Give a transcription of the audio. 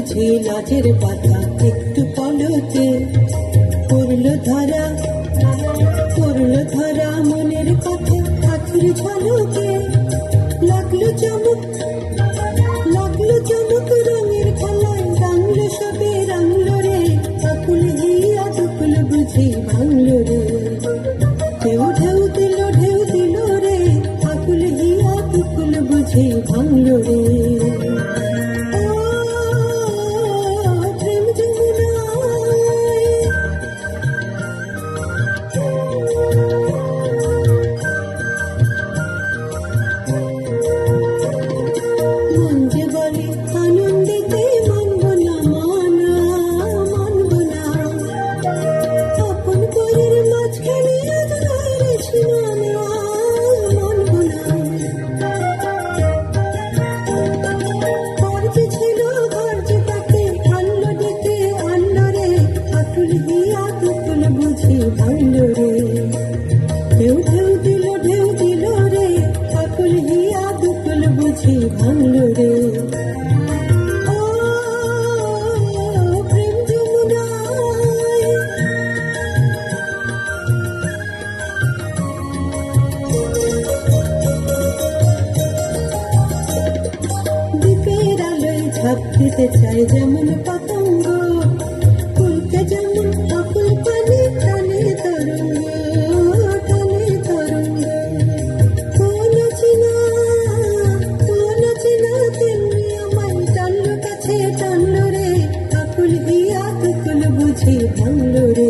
বুঝি লাজের পাতা একটু পলকে। পড়ল ধরা পড়ল ধরা মনের কথা আখির ঝলকে। লাগল চমক লাগল চমক, রঙের খেলায় রাঙলো সবে রাঙলো রে। আকুল হিয়া দুকুল বুঝি ভাঙলো রে। ঢেউ ঢেউ দিল ঢেউ দিল রে। আকুল হিয়া দুকুল বুঝি ভাঙলো রে। ঢেউ দিল রে আকুল হিয়া দুকুল বুঝি ভাঙলো রে। ঝাঁপ চাই চায় যেমন পতঙ্গ। ফুলকে যেমন আকুল পানি টানে কোন আমায় কাছে টানলো রে। আকুল হিয়া কুকুল বুঝি ভাঙলো রে।